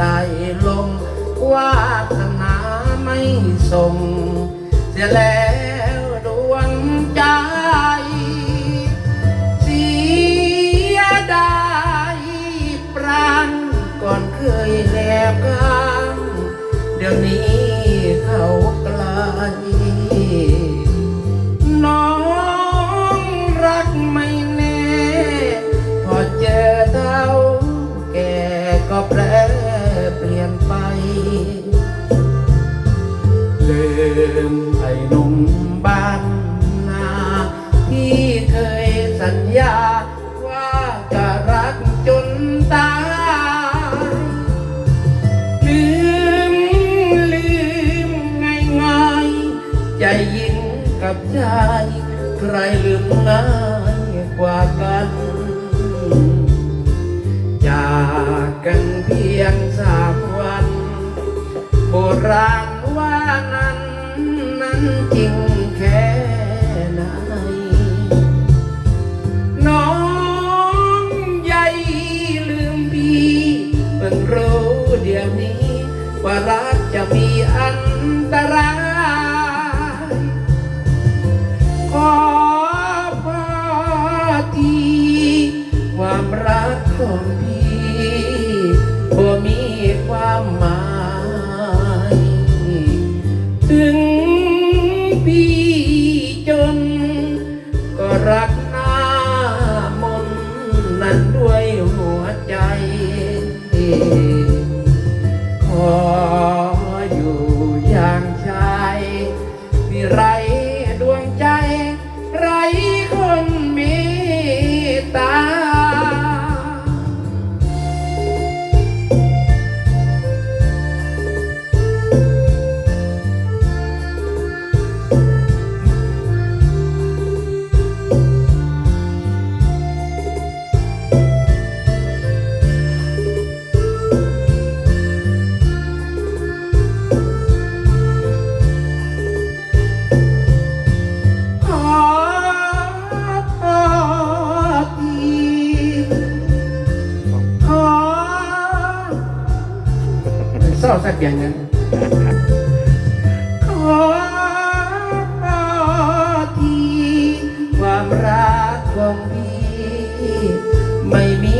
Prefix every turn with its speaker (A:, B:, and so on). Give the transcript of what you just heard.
A: ใดลมวาสนาไม่ส่ง เสียแล้วดวงใจเสียดายปรานก่อนเคยแนบกางเดี๋ยวนี้เขาไกล ญญาว่าจะรักจนตายลืมลืมง่ายง่ายใจหญินกับใจใครลืมง่ายกว่ากันจากกันเพียงสามวัน โบราณว่านั้นนั้นจริง ว่ารักจะมีอันตรายขอพอทีความรักของพี่ ต ร้าสักอย่างนั้นขอทีความรักของพี่ไม่มี